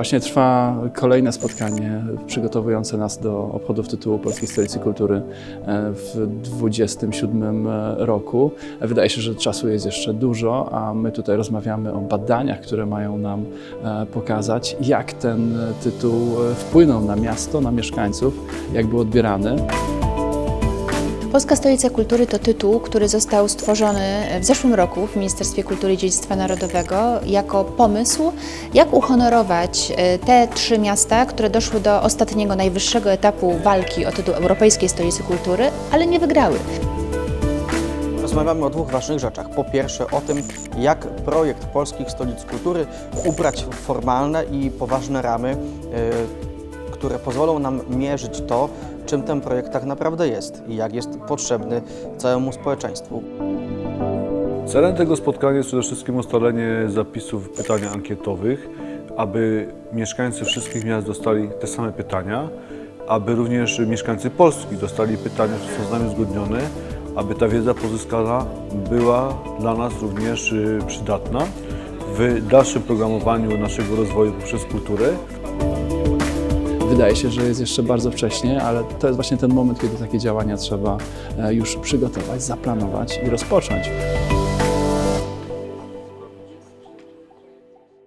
Właśnie trwa kolejne spotkanie przygotowujące nas do obchodów tytułu Polskiej Stolicy Kultury e, w 27 roku. Wydaje się, że czasu jest jeszcze dużo, a my tutaj rozmawiamy o badaniach, które mają nam e, pokazać, jak ten tytuł e, wpłynął na miasto, na mieszkańców, jak był odbierany. Polska Stolica Kultury to tytuł, który został stworzony w zeszłym roku w Ministerstwie Kultury i Dziedzictwa Narodowego jako pomysł, jak uhonorować e, te trzy miasta, które doszły do ostatniego, najwyższego etapu walki o tytuł Europejskiej Stolicy Kultury, ale nie wygrały. Rozmawiamy o dwóch ważnych rzeczach. Po pierwsze o tym, jak projekt Polskich Stolic Kultury ubrać w formalne i poważne ramy, y, które pozwolą nam mierzyć to, czym ten projekt tak naprawdę jest i jak jest potrzebny całemu społeczeństwu. Celem tego spotkania jest przede wszystkim ustalenie zapisów pytań ankietowych, aby mieszkańcy wszystkich miast dostali te same pytania, aby również mieszkańcy Polski dostali pytania, które są z nami uzgodnione, aby ta wiedza pozyskana była dla nas również y, przydatna w dalszym programowaniu naszego rozwoju poprzez kulturę. Wydaje się, że jest jeszcze bardzo wcześnie, ale to jest właśnie ten moment, kiedy takie działania trzeba e, już przygotować, zaplanować i rozpocząć.